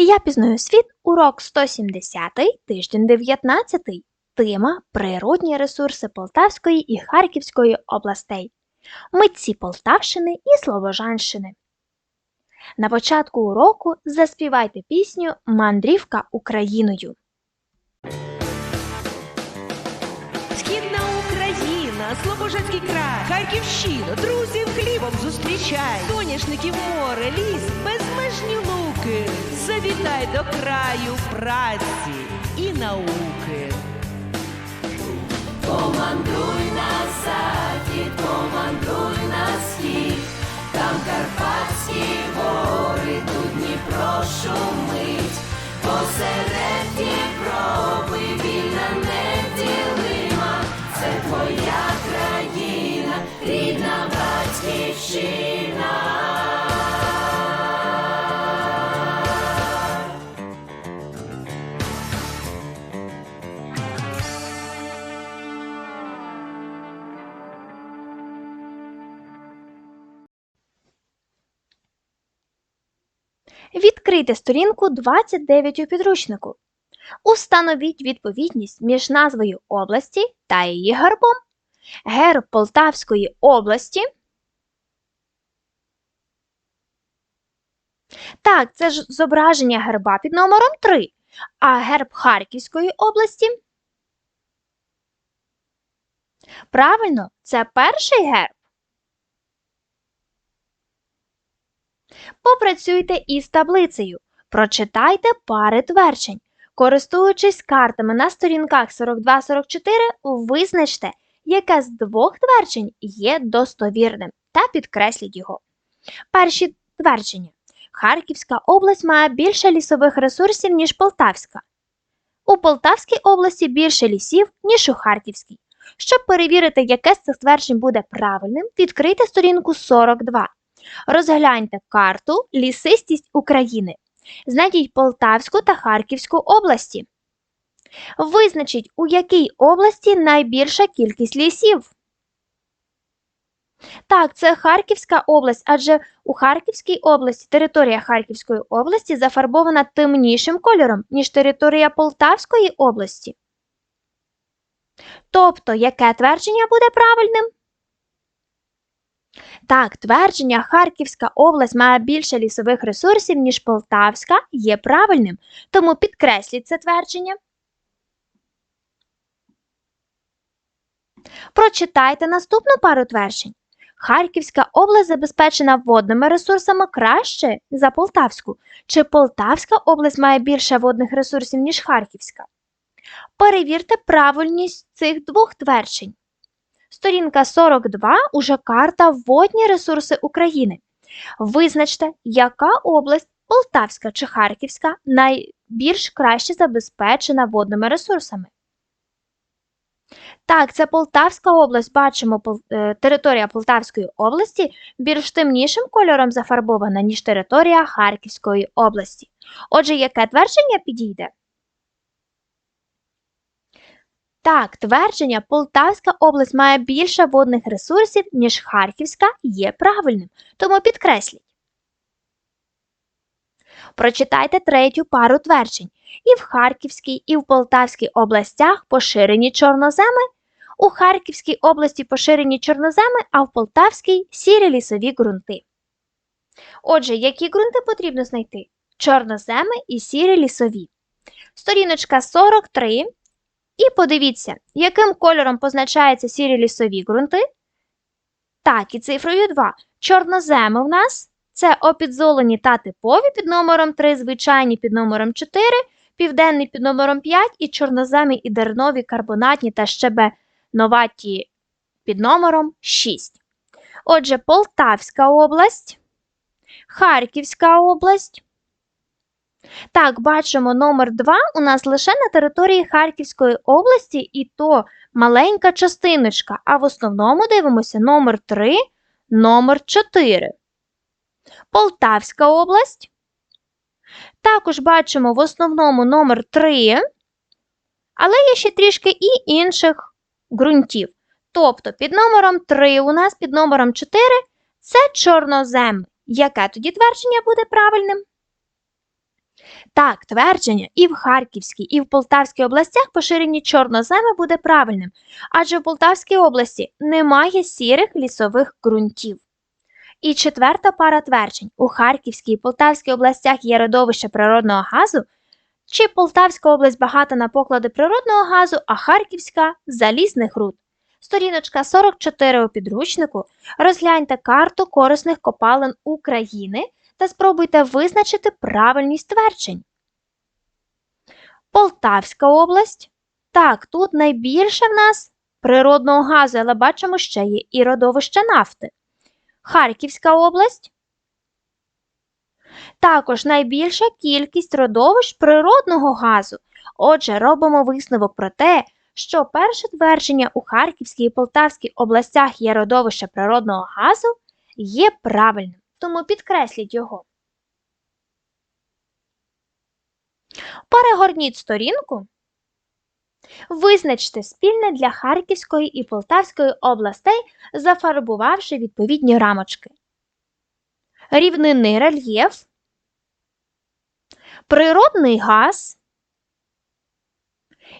Я пізнаю світ, урок 170, тиждень 19. Тема Природні ресурси Полтавської і Харківської областей. Митці Полтавщини і Слобожанщини. На початку уроку заспівайте пісню Мандрівка Україною. Слобожанський край, Харківщина, друзів хлібом зустрічай, соняшників море, ліс, безмежні луки. Завітай до краю праці і науки. Помандруй на захід, помандруй на схід, там Карпатські гори, тут Дніпро шумить, посеред Дніпрови твоя країна, рідна батьківщина. Відкрийте сторінку 29 у підручнику. Установіть відповідність між назвою області та її гербом. Герб Полтавської області. Так, це ж зображення герба під номером 3. А герб Харківської області. Правильно, це перший герб. Попрацюйте із таблицею. Прочитайте пари тверджень. Користуючись картами на сторінках 42-44, визначте, яке з двох тверджень є достовірним та підкресліть його. Перші твердження. Харківська область має більше лісових ресурсів, ніж Полтавська. У Полтавській області більше лісів, ніж у Харківській. Щоб перевірити, яке з цих тверджень буде правильним, відкрийте сторінку 42. Розгляньте карту Лісистість України. Знайдіть Полтавську та Харківську області. Визначіть, у якій області найбільша кількість лісів. Так, це Харківська область, адже у Харківській області територія Харківської області зафарбована темнішим кольором, ніж територія Полтавської області. Тобто, яке твердження буде правильним? Так, твердження Харківська область має більше лісових ресурсів, ніж Полтавська, є правильним, тому підкресліть це твердження. Прочитайте наступну пару тверджень. Харківська область забезпечена водними ресурсами краще за Полтавську. Чи Полтавська область має більше водних ресурсів, ніж Харківська? Перевірте правильність цих двох тверджень. Сторінка 42 уже карта Водні ресурси України. Визначте, яка область Полтавська чи Харківська найбільш краще забезпечена водними ресурсами. Так, це Полтавська область. Бачимо, е, територія Полтавської області більш темнішим кольором зафарбована, ніж територія Харківської області. Отже, яке твердження підійде? Так, твердження Полтавська область має більше водних ресурсів, ніж Харківська, є правильним, тому підкресліть. Прочитайте третю пару тверджень. І в Харківській, і в Полтавській областях поширені чорноземи. У Харківській області поширені чорноземи, а в Полтавській сірі лісові ґрунти. Отже, які ґрунти потрібно знайти? Чорноземи і сірі лісові. Сторіночка 43. І подивіться, яким кольором позначаються сірі лісові ґрунти. Так, і цифрою 2. Чорноземи в нас це опідзолені та типові під номером 3, звичайні під номером 4, південний під номером 5 і чорноземи і дернові, карбонатні та щебеноваті під номером 6. Отже, Полтавська область, Харківська область. Так, бачимо номер 2 у нас лише на території Харківської області, і то маленька частиночка, а в основному дивимося номер 3, номер 4. Полтавська область. Також бачимо в основному номер 3, але є ще трішки і інших ґрунтів. Тобто під номером 3 у нас під номером 4 це чорнозем. Яке тоді твердження буде правильним? Так, твердження і в Харківській, і в Полтавській областях поширені чорноземи буде правильним, адже в Полтавській області немає сірих лісових ґрунтів. І четверта пара тверджень: у Харківській і Полтавській областях є родовище природного газу, чи Полтавська область багата на поклади природного газу, а Харківська залізних руд. Сторіночка 44 у підручнику. Розгляньте карту корисних копалин України та спробуйте визначити правильність тверджень. Полтавська область. Так, тут найбільше в нас природного газу, але бачимо, ще є і родовище нафти. Харківська область. Також найбільша кількість родовищ природного газу. Отже, робимо висновок про те, що перше твердження у Харківській і Полтавській областях є родовище природного газу, є правильним, тому підкресліть його. Перегорніть сторінку. Визначте спільне для Харківської і Полтавської областей, зафарбувавши відповідні рамочки. Рівнинний рельєф, природний газ,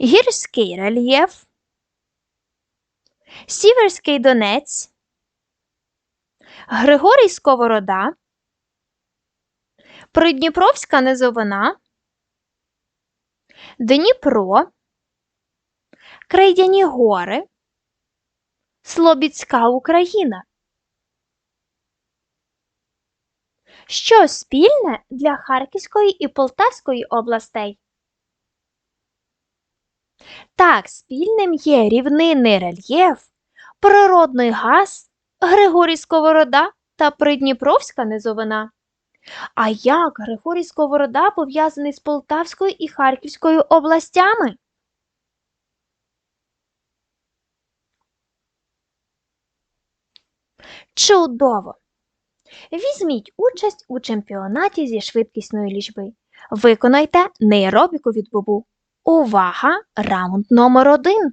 гірський рельєф, Сіверський Донець, Григорій Сковорода, Придніпровська низовина, Дніпро, Крейдяні гори, Слобідська Україна. Що спільне для Харківської і Полтавської областей? Так, спільним є рівнинний рельєф, природний газ, Григорій Сковорода та Придніпровська низовина. А як Григорій Сковорода пов'язаний з Полтавською і Харківською областями? Чудово! Візьміть участь у чемпіонаті зі швидкісної лічби. Виконайте нейробіку від бубу. Увага! Раунд номер один.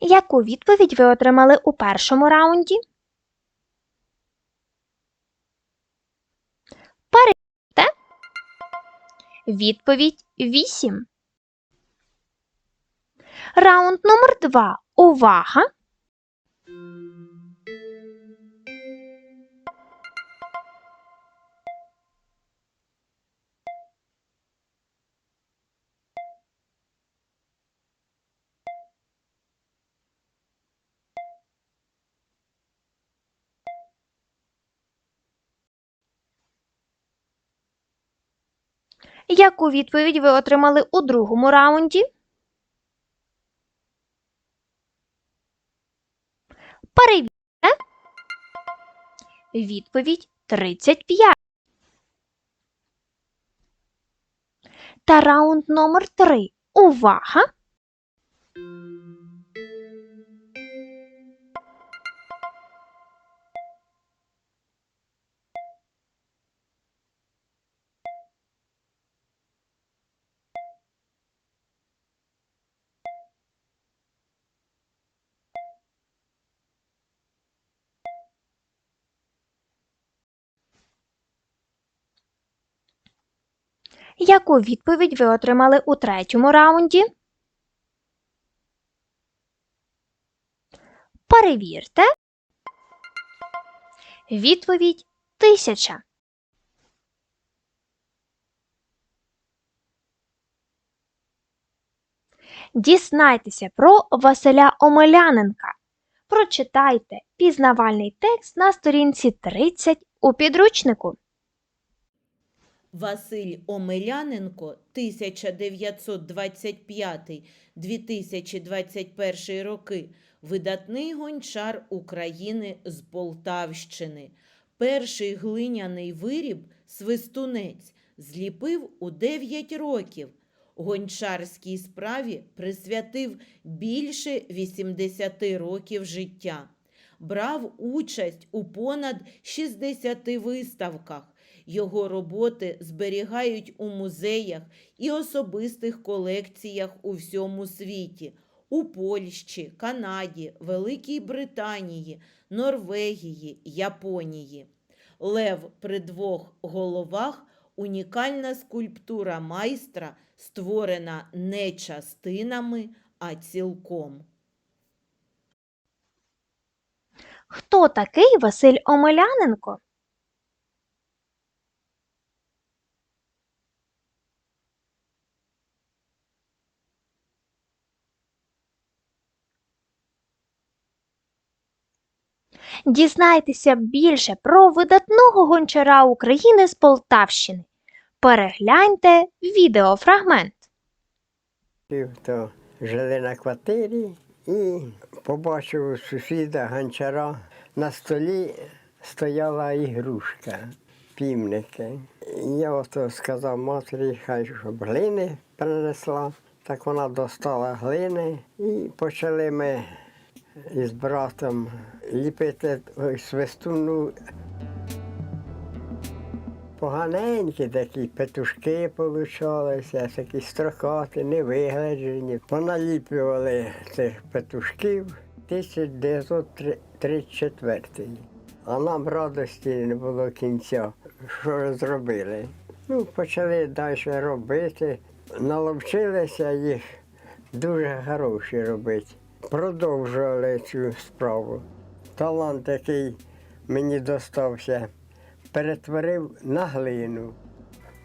Яку відповідь ви отримали у першому раунді? Перевірте. Відповідь 8. Раунд номер 2. Увага! Яку відповідь ви отримали у другому раунді? Перевірте. Відповідь 35. Та раунд номер 3. Увага! Яку відповідь ви отримали у третьому раунді? Перевірте. Відповідь 1000. Дізнайтеся про Василя Омеляненка. Прочитайте пізнавальний текст на сторінці 30 у підручнику. Василь Омеляненко 1925-2021 роки видатний гончар України з Полтавщини. Перший глиняний виріб свистунець зліпив у 9 років. Гончарській справі присвятив більше 80 років життя. Брав участь у понад 60 виставках. Його роботи зберігають у музеях і особистих колекціях у всьому світі у Польщі, Канаді, Великій Британії, Норвегії, Японії. Лев при двох головах унікальна скульптура майстра, створена не частинами, а цілком. Хто такий Василь Омеляненко? Дізнайтеся більше про видатного гончара України з Полтавщини. Перегляньте відеофрагмент. Жили на квартирі і побачив сусіда гончара. На столі стояла ігрушка, півники. Я ото сказав матері, хай щоб глини принесла. Так вона достала глини і почали ми із братом ліпити свистуну. Поганенькі такі петушки получалися, такі строкаті, невигляджені. Поналіплювали цих петушків 1934. А нам радості не було кінця, що зробили. Ну, почали далі робити, наловчилися їх дуже хороші робити. Продовжували цю справу. Талант, який мені достався, перетворив на глину.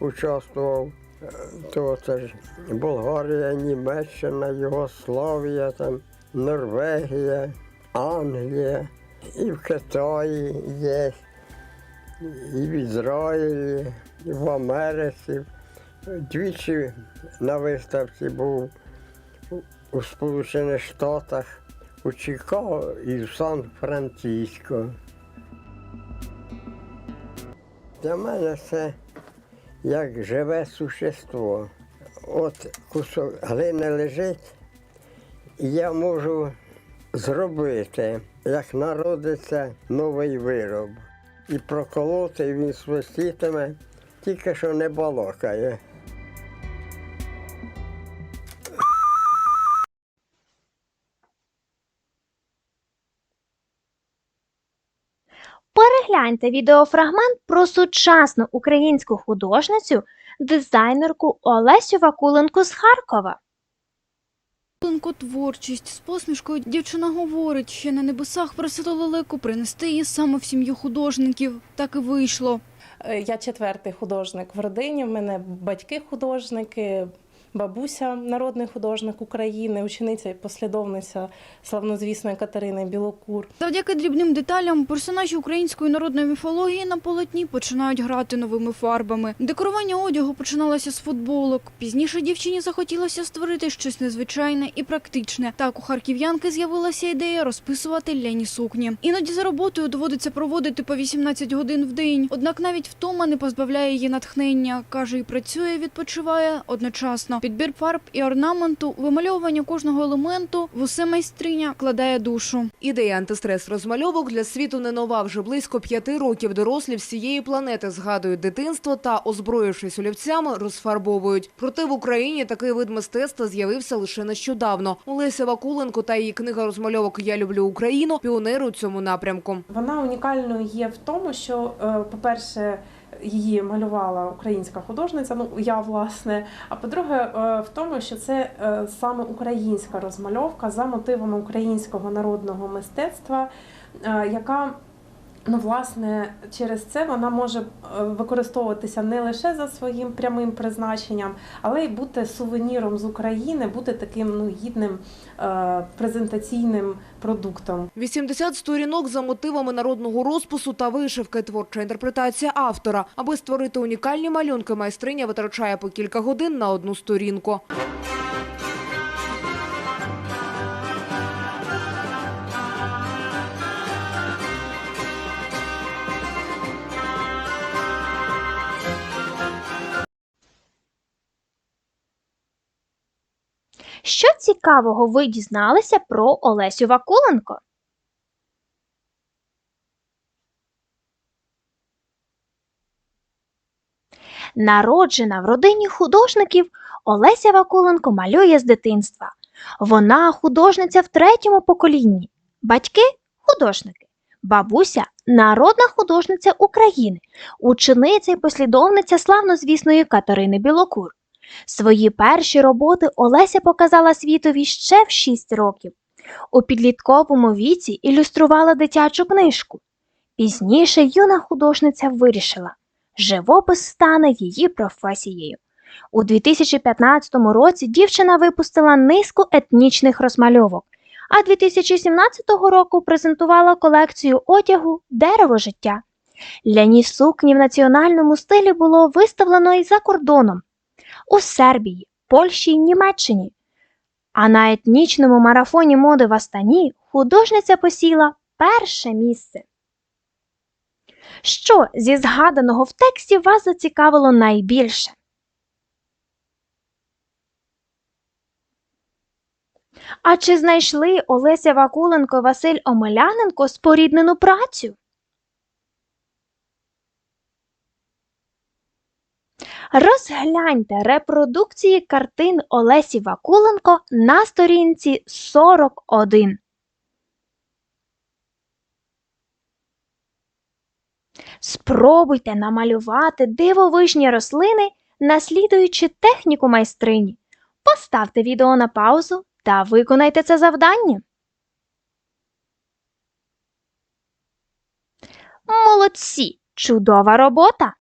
Участвував е, то це ж Болгарія, Німеччина, Югославія, там, Норвегія, Англія, і в Китаї є, і в Ізраїлі, і в Америці. Двічі на виставці був у- Сполучених Штатах, у Чикаго і в Сан-Франциско. Для мене це як живе существо. От кусок глини лежить, і я можу зробити, як народиться новий вироб. І проколоти він свистітиме, тільки що не балакає. Перегляньте відеофрагмент про сучасну українську художницю, дизайнерку Олесю Вакуленко з Харкова. Творчість з посмішкою дівчина говорить, що на небесах просила лелеку принести її саме в сім'ю художників. Так і вийшло. Е, Я четвертий художник в родині. В мене батьки художники, бабуся народний художник України, учениця і послідовниця славнозвісної Катерини Білокур. Завдяки дрібним деталям персонажі української народної міфології на полотні починають грати новими фарбами. Декорування одягу починалося з футболок. Пізніше дівчині захотілося створити щось незвичайне і практичне. Так у харків'янки з'явилася ідея розписувати ляні сукні. Іноді за роботою доводиться проводити по 18 годин в день. Однак навіть втома не позбавляє її натхнення. каже, і працює, відпочиває одночасно. Підбір фарб і орнаменту, вимальовування кожного елементу в усе майстриня вкладає душу. Ідея антистрес розмальовок для світу не нова. Вже близько п'яти років дорослі всієї планети згадують дитинство та, озброївшись олівцями, розфарбовують. Проте в Україні такий вид мистецтва з'явився лише нещодавно. Олеся Вакуленко та її книга розмальовок Я люблю Україну піонери у цьому напрямку. Вона унікальною є в тому, що, е, по-перше, її малювала українська художниця, ну я власне. А по-друге, е, в тому, що це е, саме українська розмальовка за мотивами українського народного мистецтва, е, яка Ну, власне, через це вона може е, використовуватися не лише за своїм прямим призначенням, але й бути сувеніром з України, бути таким ну гідним е, презентаційним продуктом. 80 сторінок за мотивами народного розпису та вишивки. Творча інтерпретація автора. Аби створити унікальні малюнки, майстриня витрачає по кілька годин на одну сторінку. Що цікавого ви дізналися про Олесю Вакуленко? Народжена в родині художників, Олеся Вакуленко малює з дитинства. Вона художниця в третьому поколінні. Батьки художники. Бабуся народна художниця України, учениця і послідовниця славнозвісної Катерини Білокур. Свої перші роботи Олеся показала світові ще в 6 років. У підлітковому віці ілюструвала дитячу книжку. Пізніше юна художниця вирішила, живопис стане її професією. У 2015 році дівчина випустила низку етнічних розмальовок, а 2017 року презентувала колекцію одягу Дерево життя. Ляні сукні в національному стилі було виставлено і за кордоном у Сербії, Польщі й Німеччині. А на етнічному марафоні моди в Астані художниця посіла перше місце. Що зі згаданого в тексті вас зацікавило найбільше? А чи знайшли Олеся Вакуленко Василь Омеляненко споріднену працю? Розгляньте репродукції картин Олесі Вакуленко на сторінці 41. Спробуйте намалювати дивовижні рослини, наслідуючи техніку майстрині. Поставте відео на паузу та виконайте це завдання. Молодці! Чудова робота!